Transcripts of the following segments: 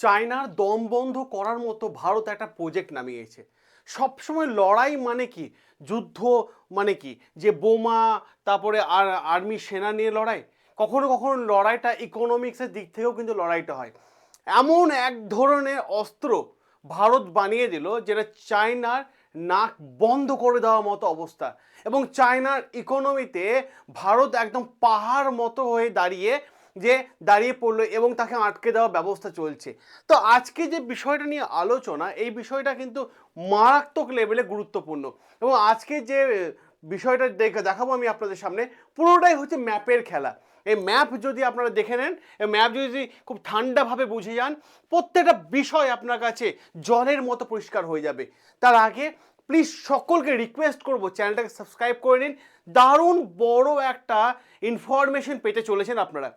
চায়নার দম বন্ধ করার মতো ভারত একটা প্রজেক্ট নামিয়েছে। সবসময় লড়াই মানে কি? যুদ্ধ মানে কি? যে বোমা, তারপরে আর আর্মি সেনা নিয়ে লড়াই? কখনো কখনো লড়াইটা ইকোনমিক্সের দিক থেকেও কিন্তু লড়াইটা হয়। এমন এক ধরনের অস্ত্র ভারত বানিয়ে দিল যেটা চায়নার নাক বন্ধ করে দেওয়ার মতো অবস্থা। এবং চায়নার ইকোনমিতে ভারত একদম পাহাড় মতো হয়ে দাঁড়িয়ে যে দাঁড়িয়ে পড়ল এবং তাকে আটকে দেওয়ার ব্যবস্থা চলছে। তো আজকে যে বিষয়টা নিয়ে আলোচনা, এই বিষয়টা কিন্তু মারাত্মক লেভেলে গুরুত্বপূর্ণ। এবং আজকে যে বিষয়টা দেখে, দেখাবো আমি আপনাদের সামনে, পুরোটাই হচ্ছে ম্যাপের খেলা। এই ম্যাপ যদি আপনারা দেখে নেন, এই ম্যাপ যদি খুব ঠান্ডাভাবে বুঝে যান, প্রত্যেকটা বিষয় আপনার কাছে জলের মতো পরিষ্কার হয়ে যাবে। তার আগে প্লিজ সকলকে রিকোয়েস্ট করব চ্যানেলটাকে সাবস্ক্রাইব করে নিন। দারুণ বড় একটা ইনফরমেশন পেতে চলেছেন আপনারা।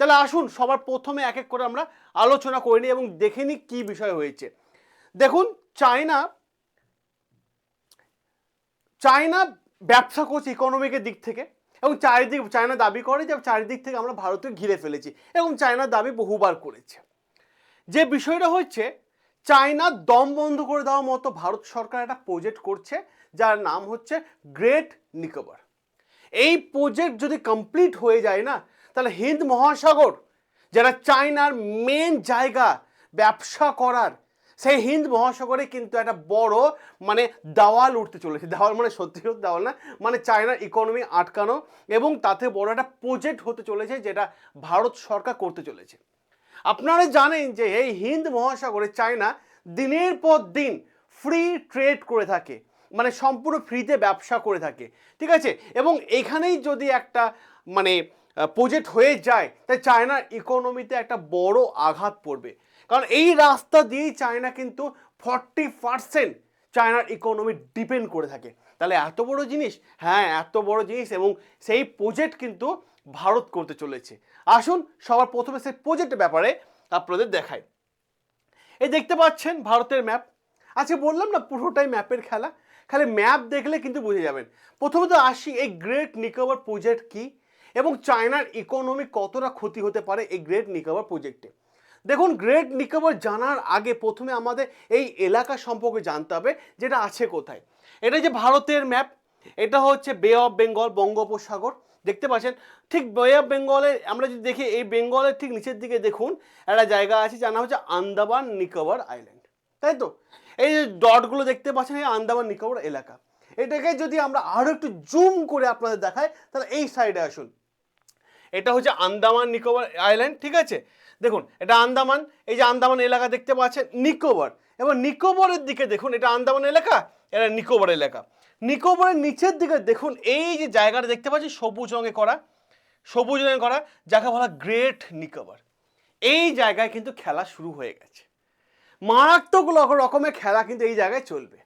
তাহলে আসুন সবার প্রথমে এক এক করে আমরা আলোচনা করে নিই এবং দেখে নিই কী বিষয় হয়েছে। দেখুন, চায়না চায়না ব্যবসা করছে ইকোনমিকের দিক থেকে এবং চারিদিক, চায়না দাবি করে যে চারিদিক থেকে আমরা ভারতকে ঘিরে ফেলেছি এবং চায়নার দাবি বহুবার করেছে। যে বিষয়টা হচ্ছে চায়নার দম বন্ধ করে দেওয়ার মতো ভারত সরকার একটা প্রজেক্ট করছে, যার নাম হচ্ছে গ্রেট নিকোবর এই প্রজেক্ট যদি কমপ্লিট হয়ে যায় না তাহলে হিন্দ মহাসাগর, যেটা চায়নার মেন জায়গা ব্যবসা করার, সেই হিন্দ মহাসাগরে কিন্তু একটা বড় মানে দেওয়াল উঠতে চলেছে। দেওয়াল মানে সত্যি সত্যি দেওয়াল না মানে চায়নার ইকোনমি আটকানো এবং তাতে বড় একটা প্রজেক্ট হতে চলেছে যেটা ভারত সরকার করতে চলেছে। আপনারা জানেন যে এই হিন্দ মহাসাগরে চায়না দিনের পর দিন ফ্রি ট্রেড করে থাকে মানে সম্পূর্ণ ফ্রিতে ব্যবসা করে থাকে, ঠিক আছে? এবং এখানেই যদি একটা মানে প্রজেক্ট হয়ে যায়, তাই চায়নার ইকোনমিতে একটা বড় আঘাত পড়বে। কারণ এই রাস্তা দিয়েই চায়না কিন্তু ফর্টি পার্সেন্ট চায়নার ইকোনমি ডিপেন্ড করে থাকে। তাহলে এত বড় জিনিস? হ্যাঁ এত বড় জিনিস এবং সেই প্রজেক্ট কিন্তু ভারত করতে চলেছে। আসুন সবার প্রথমে সেই প্রজেক্টের ব্যাপারে আপনাদের দেখাই। এই দেখতে পাচ্ছেন ভারতের ম্যাপ আজকে বললাম না পুরোটাই ম্যাপের খেলা? খালি ম্যাপ দেখলে কিন্তু বুঝে যাবেন। প্রথমত আসি, এই গ্রেট নিকোবর প্রজেক্ট কি? এবং চায়নার ইকোনমি কতটা ক্ষতি হতে পারে এই গ্রেট নিকোবর প্রজেক্টে দেখুন গ্রেট নিকোবর জানার আগে প্রথমে আমাদের এই এলাকা সম্পর্কে জানতে হবে, যেটা আছে কোথায়। এটা যে ভারতের ম্যাপ এটা হচ্ছে বে অফ বেঙ্গল বঙ্গোপসাগর। দেখতে পাচ্ছেন, ঠিক বে অফ বেঙ্গলে আমরা যদি দেখি, এই বেঙ্গলের ঠিক নিচের দিকে দেখুন, একটা জায়গা আছে, যার নাম হচ্ছে আন্দামান নিকোবর আইল্যান্ড তাই তো? এই যে ডটগুলো দেখতে পাচ্ছেন, এই আন্দামান নিকোবর এলাকা। এটাকে যদি আমরা আরও একটু জুম করে আপনাদের দেখাই, তাহলে এই সাইডে আসুন। এটা হচ্ছে আন্দামান নিকোবর আইল্যান্ড, ঠিক আছে? দেখুন, এটা আন্দামান, এই যে আন্দামান এলাকা দেখতে পাচ্ছেন, নিকোবর। এবার নিকোবরের দিকে দেখুন, এটা আন্দামান এলাকা, এটা নিকোবর এলাকা। নিকোবরের নিচের দিকে দেখুন, এই যে জায়গাটা দেখতে পাচ্ছি সবুজ রঙে করা, সবুজ রঙে করা, যাকে বলা গ্রেট নিকোবর। এই জায়গায় কিন্তু খেলা শুরু হয়ে গেছে। মারাত্মক রকমের খেলা কিন্তু এই জায়গায় চলবে।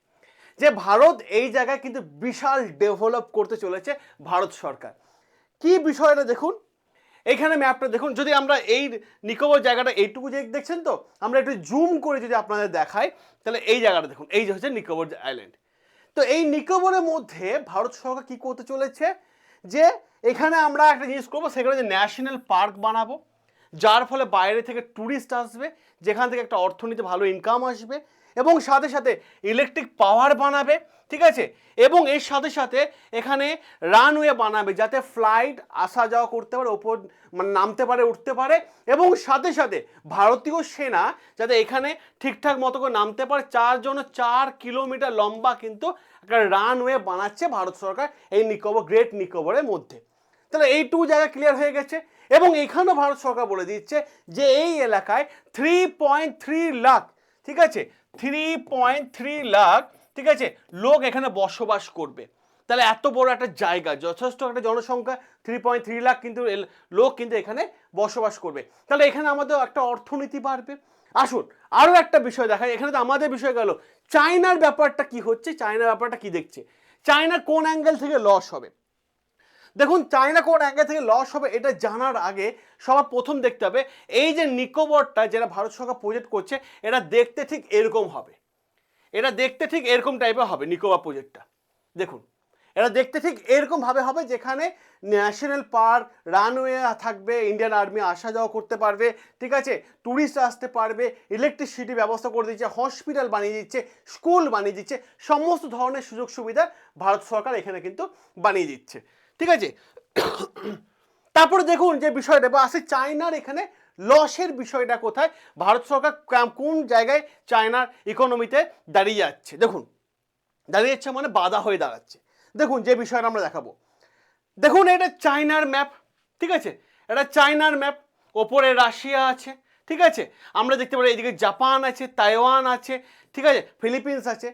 যে ভারত এই জায়গায় কিন্তু বিশাল ডেভেলপ করতে চলেছে ভারত সরকার। কি বিষয়টা দেখুন এখানে ম্যাপটা দেখুন, যদি আমরা এই নিকোবর জায়গাটা এইটুকু যে দেখছেন তো, আমরা একটু জুম করে যদি আপনাদের দেখাই, তাহলে এই জায়গাটা দেখুন, এই যে হচ্ছে নিকোবর আইল্যান্ড তো এই নিকোবরের মধ্যে ভারত সরকার কি করতে চলেছে? যে এখানে আমরা একটা জিনিস করব, সেখানে যে ন্যাশনাল পার্ক বানাবো, যার ফলে বাইরে থেকে ট্যুরিস্ট আসবে, যেখান থেকে একটা অর্থনীতি ভালো ইনকাম আসবে এবং সাথে সাথে ইলেকট্রিক পাওয়ার বানাবে, ঠিক আছে? এবং এর সাথে সাথে এখানে রানওয়ে বানাবে যাতে ফ্লাইট আসা যাওয়া করতে পারে, ওপর মানে নামতে পারে, উঠতে পারে এবং সাথে সাথে ভারতীয় সেনা যাতে এখানে ঠিকঠাক মতো করে নামতে পারে, চার জন্য চার কিলোমিটার লম্বা কিন্তু একটা রানওয়ে বানাচ্ছে ভারত সরকার এই নিকোবর গ্রেট নিকোবরের মধ্যে। তাহলে এইটুকু জায়গা ক্লিয়ার হয়ে গেছে এবং এখানেও ভারত সরকার বলে দিচ্ছে যে এই এলাকায় থ্রি পয়েন্ট থ্রি লাখ ঠিক আছে? থ্রি পয়েন্ট থ্রি লাখ ঠিক আছে? লোক এখানে বসবাস করবে। তাহলে এত বড় একটা জায়গা, যথেষ্ট একটা জনসংখ্যা থ্রি পয়েন্ট থ্রি লাখ কিন্তু লোক কিন্তু এখানে বসবাস করবে। তাহলে এখানে আমাদের একটা অর্থনীতি বাড়বে। আসুন আরও একটা বিষয় দেখা এখানে তো আমাদের বিষয় গেল, চায়নার ব্যাপারটা কি হচ্ছে? চায়নার ব্যাপারটা কি দেখছে? চায়না কোন অ্যাঙ্গেল থেকে লস হবে? দেখুন চায়না কোন অ্যাঙ্গেল থেকে লস হবে, এটা জানার আগে সবার প্রথম দেখতে হবে, এই যে নিকোবরটা যেটা ভারত সরকার প্রজেক্ট করছে, এটা দেখতে ঠিক এরকম হবে। এটা দেখতে ঠিক এরকম টাইপের হবে নিকোবর প্রজেক্টটা দেখুন, এটা দেখতে ঠিক এরকম ভাবে হবে যেখানে ন্যাশনাল পার্ক রানওয়ে থাকবে ইন্ডিয়ান আর্মি আসা যাওয়া করতে পারবে, ঠিক আছে? ট্যুরিস্ট আসতে পারবে ইলেকট্রিসিটি ব্যবস্থা করে দিচ্ছে হসপিটাল বানিয়ে দিচ্ছে স্কুল বানিয়ে দিচ্ছে, সমস্ত ধরনের সুযোগ সুবিধা ভারত সরকার এখানে কিন্তু বানিয়ে দিচ্ছে। ঠিক আছে? তারপরে দেখুন যে বিষয়টা বা আসে চায়নার এখানে লসের বিষয়টা কোথায়? ভারত সরকার কোন জায়গায় চায়নার ইকোনমিতে দাঁড়িয়ে যাচ্ছে? দেখুন, দাঁড়িয়ে যাচ্ছে মানে বাধা হয়ে দাঁড়াচ্ছে। দেখুন যে বিষয়টা আমরা দেখাবো। দেখুন এটা চায়নার ম্যাপ ঠিক আছে? এটা চায়নার ম্যাপ ওপরে রাশিয়া আছে, ঠিক আছে? আমরা দেখতে পারি এদিকে জাপান আছে, তাইওয়ান আছে, ঠিক আছে? ফিলিপিন্স আছে।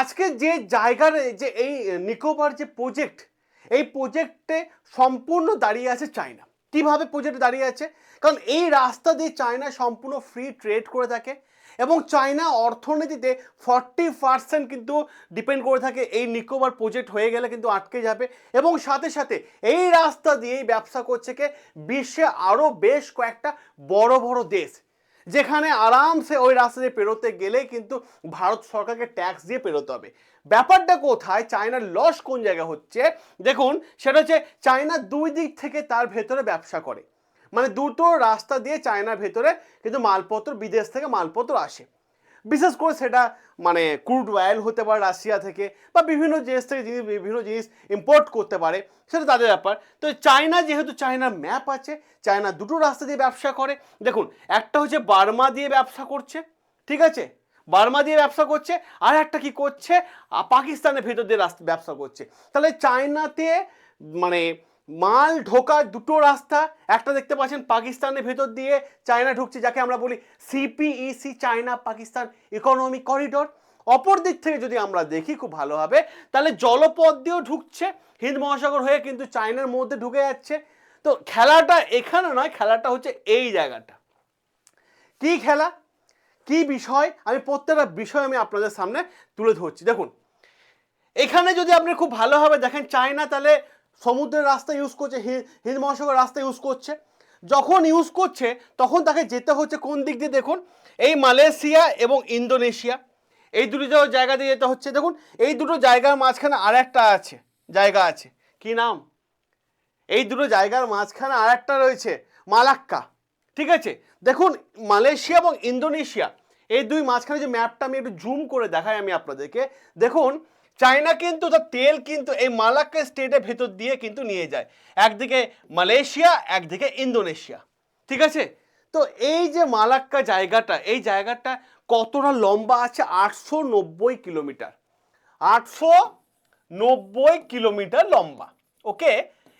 আজকে যে জায়গার, যে এই নিকোবর যে প্রজেক্ট এই প্রজেক্টে সম্পূর্ণ দাঁড়িয়ে আছে চায়না কীভাবে প্রজেক্ট দাঁড়িয়ে আছে? কারণ এই রাস্তা দিয়ে চায়না সম্পূর্ণ ফ্রি ট্রেড করে থাকে এবং চায়না অর্থনীতিতে ফর্টি পার্সেন্ট কিন্তু ডিপেন্ড করে থাকে এই নিকোবর প্রজেক্ট হয়ে গেলে কিন্তু আটকে যাবে এবং সাথে সাথে এই রাস্তা দিয়েই ব্যবসা করছে কে? বিশ্বে আরও বেশ কয়েকটা বড় বড় দেশ, যেখানে আরামসে ওই রাস্তা দিয়ে পেরোতে গেলে কিন্তু ভারত সরকারকে ট্যাক্স দিয়ে পেরোতে হবে। ব্যাপারটা কোথায়? চায়নার লস কোন জায়গায় হচ্ছে? দেখুন, সেটা হচ্ছে চায়না দুই দিক থেকে তার ভেতরে ব্যবসা করে। মানে দুটো রাস্তা দিয়ে চায়নার ভেতরে কিন্তু মালপত্র, বিদেশ থেকে মালপত্র আসে। বিশেষ করে সেটা মানে ক্রুড অয়েল হতে পারে রাশিয়া থেকে বা বিভিন্ন দেশ থেকে জিনিস বিভিন্ন জিনিস ইম্পোর্ট করতে পারে, সেটা তাদের ব্যাপার। তো চায়না যেহেতু চায়নার ম্যাপ আছে, চায়না দুটো রাস্তা দিয়ে ব্যবসা করে। দেখুন, একটা হচ্ছে বার্মা দিয়ে ব্যবসা করছে, ঠিক আছে? বার্মা দিয়ে ব্যবসা করছে, আর একটা কি করছে? পাকিস্তানের ভেতর দিয়ে রাস্তা, ব্যবসা করছে। তাহলে চায়নাতে মানে মাল ঢোকার দুটো রাস্তা, একটা দেখতে পাচ্ছেন পাকিস্তানের ভেতর দিয়ে চায়না ঢুকছে, যাকে আমরা বলি CPEC China Pakistan economic corridor. অপর দিক থেকে যদি আমরা দেখি, খুব ভালোভাবে তাহলে জলপথ দিয়েও ঢুকছে, হিন্দ মহাসাগর হয়ে কিন্তু চায়নার মধ্যে ঢুকে যাচ্ছে। তো খেলাটা এখানে নয়, খেলাটা হচ্ছে এই জায়গাটা। কি খেলা? কি বিষয়? আমি প্রত্যেকটা বিষয় আমি আপনাদের সামনে তুলে ধরছি। দেখুন, এখানে যদি আপনি খুব ভালোভাবে দেখেন, চায়না তাহলে সমুদ্রের রাস্তা ইউজ করছে হিন্দ মহাসাগর রাস্তা ইউজ করছে। যখন ইউজ করছে, তখন তাকে যেতে হচ্ছে কোন দিক দিয়ে? দেখুন, এই মালয়েশিয়া এবং ইন্দোনেশিয়া, এই দুটো জায়গা দিয়ে যেতে হচ্ছে। দেখুন, এই দুটো জায়গার মাঝখানে আর একটা আছে, জায়গা আছে। কি নাম? এই দুটো জায়গার মাঝখানে আর একটা রয়েছে, মালাক্কা। ঠিক আছে? দেখুন, মালয়েশিয়া এবং ইন্দোনেশিয়া, এই দুই মাঝখানে যে ম্যাপটা আমি একটু জুম করে দেখাই আমি আপনাদেরকে। দেখুন, চায়না কিন্তু তার তেল কিন্তু এই মালাক্কা স্টেটের ভেতর দিয়ে কিন্তু নিয়ে যায়। একদিকে মালয়েশিয়া, একদিকে ইন্দোনেশিয়া। ঠিক আছে? তো এই যে মালাক্কা জায়গাটা, এই জায়গাটা কতটা লম্বা আছে? আটশো নব্বই কিলোমিটার। আটশো নব্বই কিলোমিটার লম্বা। ওকে?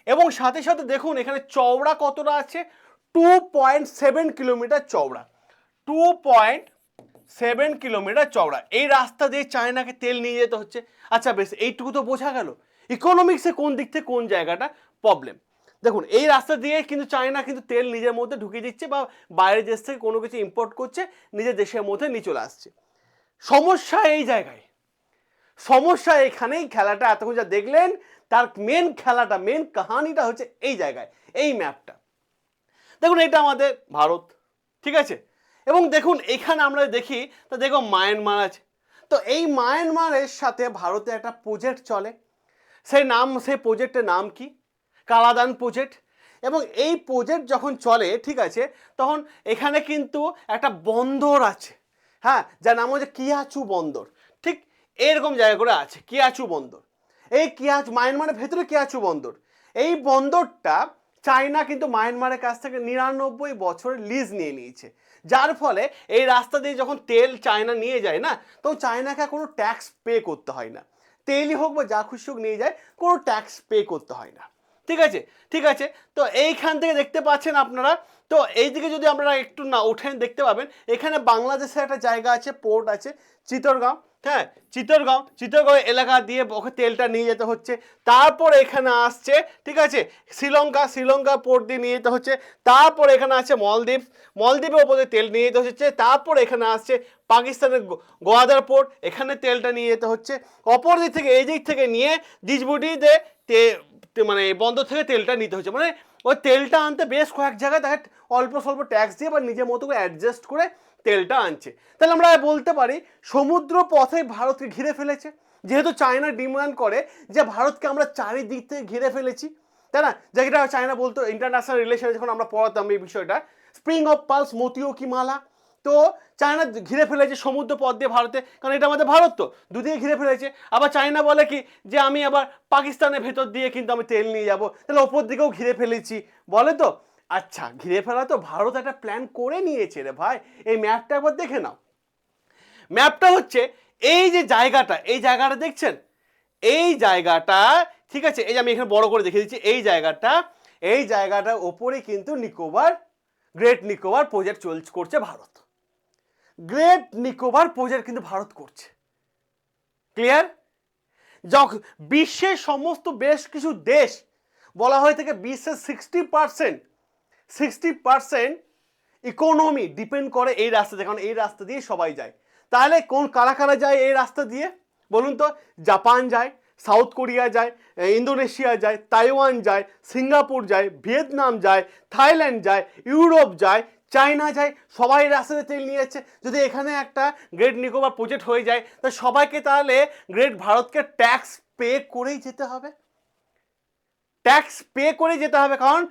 এবং সাথে সাথে দেখুন, এখানে চওড়া কতটা আছে? টু পয়েন্ট সেভেন কিলোমিটার চওড়া। টু পয়েন্ট সেভেন কিলোমিটার চওড়া। এই রাস্তা দিয়ে চায়নাকে তেল নিয়ে যেতে হচ্ছে। আচ্ছা বেশ, এইটুকু তো বোঝা গেল। ইকোনমিক্সে কোন দিক থেকে কোন জায়গাটা প্রবলেম দেখুন, এই রাস্তা দিয়ে কিন্তু চায়না কিন্তু তেল নিজের মধ্যে ঢুকিয়ে দিচ্ছে বা বাইরের দেশ থেকে কোনো কিছু ইম্পোর্ট করছে, নিজের দেশের মধ্যে নিয়ে চলে আসছে। সমস্যা এই জায়গায়। সমস্যা এখানেই খেলাটা এতক্ষণ যা দেখলেন, তার মেন খেলাটা মেন কাহানিটা হচ্ছে এই জায়গায়, এই ম্যাপটা দেখুন, এটা আমাদের ভারত, ঠিক আছে? এবং দেখুন, এখানে আমরা দেখি, তো দেখো মায়ানমার আছে। তো এই মায়ানমারের সাথে ভারতে একটা প্রজেক্ট চলে। সেই নাম, সেই প্রজেক্টের নাম কি? কালাদান প্রজেক্ট এবং এই প্রজেক্ট যখন চলে, ঠিক আছে, তখন এখানে কিন্তু একটা বন্দর আছে। হ্যাঁ যার নাম হচ্ছে কিয়াচু বন্দর। ঠিক এরকম জায়গা করে আছে, কিয়াচু বন্দর। এই কিয়াচ, মায়ানমারের ভেতরে কিয়াচু বন্দর। এই বন্দরটা চায়না কিন্তু মায়ানমারের কাছ থেকে নিরানব্বই বছরের লিজ নিয়ে নিয়েছে। যার ফলে এই রাস্তা দিয়ে যখন তেল চায়না নিয়ে যায় না, তখন চায়নাকে কোনো ট্যাক্স পে করতে হয় না। তেলই হোক বা যা খুশি হোক নিয়ে যায়, কোনো ট্যাক্স পে করতে হয় না। ঠিক আছে? ঠিক আছে? তো এইখান থেকে দেখতে পাচ্ছেন আপনারা, তো এইদিকে যদি আপনারা একটু না ওঠেন, দেখতে পাবেন, এখানে বাংলাদেশের একটা জায়গা আছে পোর্ট আছে, চিতরগাঁও। হ্যাঁ চিতরগাঁও চিতরগাঁও এলাকা দিয়ে ওকে তেলটা নিয়ে যেতে হচ্ছে। তারপর এখানে আসছে, ঠিক আছে, শ্রীলঙ্কা শ্রীলঙ্কা পোর্ট দিয়ে নিয়ে যেতে হচ্ছে। তারপর এখানে আছে মলদ্বীপ মলদ্বীপের ওপরে তেল নিয়ে যেতে হচ্ছে। তারপর এখানে আসছে পাকিস্তানের গোয়াদার পোর্ট এখানে তেলটা নিয়ে যেতে হচ্ছে। অপর দিক থেকে, এই দিক থেকে নিয়ে ডিজবুটিতে তে, তে- মানে বন্দর থেকে তেলটা নিতে হচ্ছে। মানে ওই তেলটা আনতে বেশ কয়েক জায়গায় দেখ, অল্প স্বল্প ট্যাক্স দিয়ে বা নিজের মতো করে অ্যাডজাস্ট করে তেলটা আনছে। তাহলে আমরা বলতে পারি সমুদ্র পথে ভারতকে ঘিরে ফেলেছে। যেহেতু চায়না ডিমান্ড করে যে ভারতকে আমরা চারিদিক থেকে ঘিরে ফেলেছি, তাই না? যেটা চায়না বলতো ইন্টারন্যাশনাল রিলেশনে যখন আমরা পড়াতাম এই বিষয়টা স্প্রিং অফ পালস মতিও কি মালা? তো চায়না ঘিরে ফেলেছে সমুদ্র পথ দিয়ে ভারতে, কারণ এটা আমাদের ভারত তো। দুদিকে ঘিরে ফেলেছে। আবার চায়না বলে কি যে আমি আবার পাকিস্তানের ভেতর দিয়ে কিন্তু আমি তেল নিয়ে যাব। তাহলে ওপর দিকেও ঘিরে ফেলেছি। বলে তো? আচ্ছা ঘিরে ফেলা তো ভারত একটা প্ল্যান করে নিয়েছে রে ভাই। এই ম্যাপটা একবার দেখে নাও। ম্যাপটা হচ্ছে এই যে জায়গাটা, এই জায়গাটা দেখছেন? এই জায়গাটা, ঠিক আছে, এই যে আমি এখানে বড় করে দেখে দিচ্ছি, এই জায়গাটা, এই জায়গাটার ওপরে কিন্তু নিকোবর গ্রেট নিকোবর প্রজেক্ট চল করছে ভারত। গ্রেট নিকোবর প্রজেক্ট কিন্তু ভারত করছে। ক্লিয়ার যখন বিশ্বের সমস্ত বেশ কিছু দেশ, বলা হয়ে থাকে বিশ্বের sixty percent sixty percent economy depend করে এই রাস্তা দিয়ে, কারণ এই রাস্তা দিয়ে সবাই যায়। তাহলে কোন কারা কারা যায় এই রাস্তা দিয়ে? বলুন তো, জাপান যায়, সাউথ কোরিয়া যায় ইন্দোনেশিয়া যায়, তাইওয়ান যায়, সিঙ্গাপুর যায়, ভিয়েতনাম যায়, থাইল্যান্ড যায়, ইউরোপ যায় চায়না যায় সবাই রাস্তাতে তেল নিয়ে যাচ্ছে। যদি এখানে একটা গ্রেট নিকোবর প্রজেক্ট হয়ে যায়, তা সবাইকে তাহলে গ্রেট ভারতকে ট্যাক্স পে করেই যেতে হবে। ট্যাক্স পে করে যেতে হবে, কারণ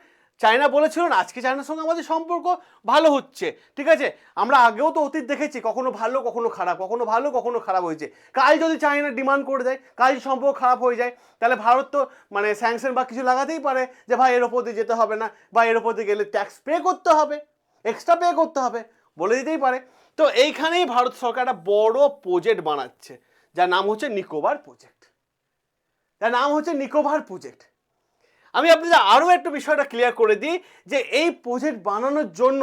চায়না বলেছিল না, আজকে চায়নার সঙ্গে আমাদের সম্পর্ক ভালো হচ্ছে, ঠিক আছে? আমরা আগেও তো অতীত দেখেছি, কখনো ভালো, কখনো খারাপ, কখনো ভালো, কখনো খারাপ হয়েছে। কাল যদি চায়না ডিমান্ড করে দেয়, কাল যদি সম্পর্ক খারাপ হয়ে যায়, তাহলে ভারত তো মানে স্যাংশন বা কিছু লাগাতেই পারে, যে ভাই এর ওপর দিয়ে যেতে হবে না, বা এর ওপর দিয়ে গেলে ট্যাক্স পে করতে হবে। এক্সট্রা পে করতে হবে, বলে দিতেই পারে। তো এইখানেই ভারত সরকার একটা বড় প্রজেক্ট বানাচ্ছে, যার নাম হচ্ছে নিকোবার প্রজেক্ট যার নাম হচ্ছে নিকোবর প্রজেক্ট আমি আপনাদের আরও একটু বিষয়টা ক্লিয়ার করে দিই, যে এই প্রজেক্ট বানানোর জন্য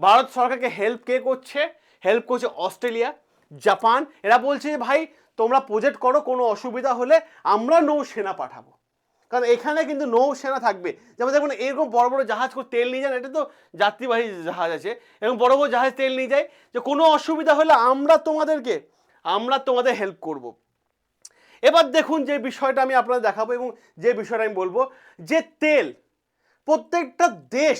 ভারত সরকারকে হেল্প কে করছে? হেল্প করছে অস্ট্রেলিয়া জাপান এরা বলছে যে, ভাই, তোমরা প্রজেক্ট করো, কোনো অসুবিধা হলে আমরা নৌসেনা পাঠাবো। কারণ এখানে কিন্তু নৌসেনা থাকবে। যেমন দেখুন, এরকম বড় বড় জাহাজ তেল নিয়ে যান এটা তো যাত্রীবাহী জাহাজ আছে। এরকম বড় বড় জাহাজ তেল নিয়ে যায় যে কোনো অসুবিধা হলে আমরা তোমাদেরকে, আমরা তোমাদের হেল্প করব। এবার দেখুন যে বিষয়টা আমি আপনাদের দেখাবো এবং যে বিষয়টা আমি বলব যে তেল, প্রত্যেকটা দেশ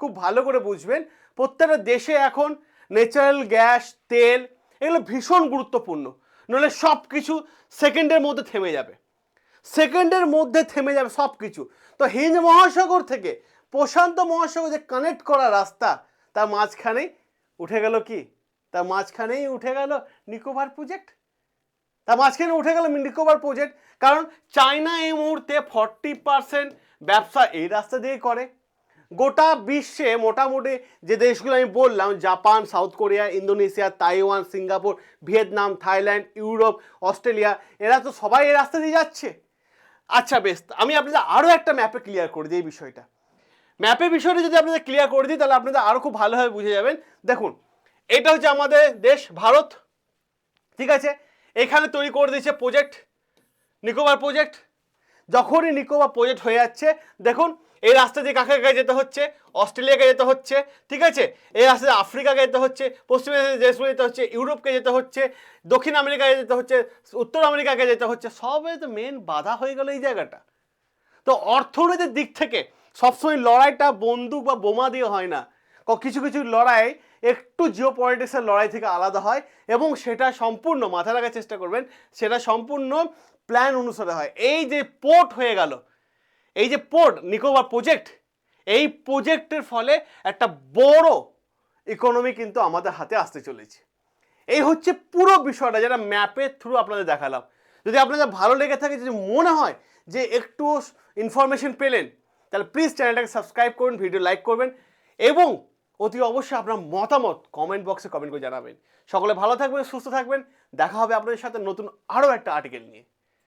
খুব ভালো করে বুঝবেন, প্রত্যেকটা দেশে এখন ন্যাচারাল গ্যাস তেল, এগুলো ভীষণ গুরুত্বপূর্ণ। নইলে সব কিছু সেকেন্ডের মধ্যে থেমে যাবে। সেকেন্ডের মধ্যে থেমে যাবে সব কিছু তো হিন্দ মহাসাগর থেকে প্রশান্ত মহাসাগর যে কানেক্ট করা রাস্তা, তার মাঝখানেই উঠে গেল কি? তার মাঝখানেই উঠে গেল নিকোবর প্রজেক্ট তার মাঝখানে উঠে গেল নিকোবর প্রজেক্ট কারণ চায়না এই মুহূর্তে ফর্টি পার্সেন্ট ব্যবসা এই রাস্তা দিয়ে করে। গোটা বিশ্বে মোটামুটি যে দেশগুলো আমি বললাম, Japan, South Korea, Indonesia, Taiwan, Singapore, Vietnam, Thailand, Europe, Australia, এরা তো সবাই এই রাস্তা দিয়ে যাচ্ছে। আচ্ছা বেশ। আমি আপনাদের আরও একটা ম্যাপে ক্লিয়ার করে দিই এই বিষয়টা। ম্যাপের বিষয়টা যদি আপনাদের ক্লিয়ার করে দিই, তাহলে আপনাদের আরও খুব ভালোভাবে বুঝে যাবেন। দেখুন, এটা হচ্ছে আমাদের দেশ, ভারত। ঠিক আছে? এখানে তৈরি করে দিয়েছে প্রজেক্ট নিকোবার প্রজেক্ট যখনই নিকোবার প্রজেক্ট হয়ে যাচ্ছে, দেখুন এই রাস্তা দিয়ে কাকে কাকে যেতে হচ্ছে? অস্ট্রেলিয়াকে যেতে হচ্ছে, ঠিক আছে? এই রাস্তা দিয়ে আফ্রিকাকে যেতে হচ্ছে, পশ্চিম দেশগুলো যেতে হচ্ছে, ইউরোপকে যেতে হচ্ছে, দক্ষিণ আমেরিকায় যেতে হচ্ছে, উত্তর আমেরিকাকে যেতে হচ্ছে, সবে তো মেন বাধা হয়ে গেল এই জায়গাটা। তো অর্থনীতির দিক থেকে সবসময় লড়াইটা বন্দুক বা বোমা দিয়ে হয় না। কিছু কিছু লড়াই একটু জিও পলিটিক্সের লড়াই থেকে আলাদা হয় এবং সেটা সম্পূর্ণ মাথায় রাখার চেষ্টা করবেন, সেটা সম্পূর্ণ প্ল্যান অনুসারে হয়। এই যে পোর্ট হয়ে গেল এই যে পোর্ট, নিকোবর প্রজেক্ট, এই প্রজেক্টের ফলে একটা বড় ইকোনমি কিন্তু আমাদের হাতে আসতে চলেছে। এই হচ্ছে পুরো বিষয়টা যেটা ম্যাপের থ্রু আপনাদের দেখালাম। যদি আপনাদের ভালো লেগে থাকে, যদি মনে হয় যে একটু ইনফরমেশন পেলেন, তাহলে প্লিজ চ্যানেলটাকে সাবস্ক্রাইব করুন ভিডিও লাইক করবেন এবং অতি অবশ্যই আপনার মতামত কমেন্ট বক্সে কমেন্ট করে জানাবেন। সকলে ভালো থাকবেন, সুস্থ থাকবেন। দেখা হবে আপনাদের সাথে নতুন আরও একটা আর্টিকেল নিয়ে।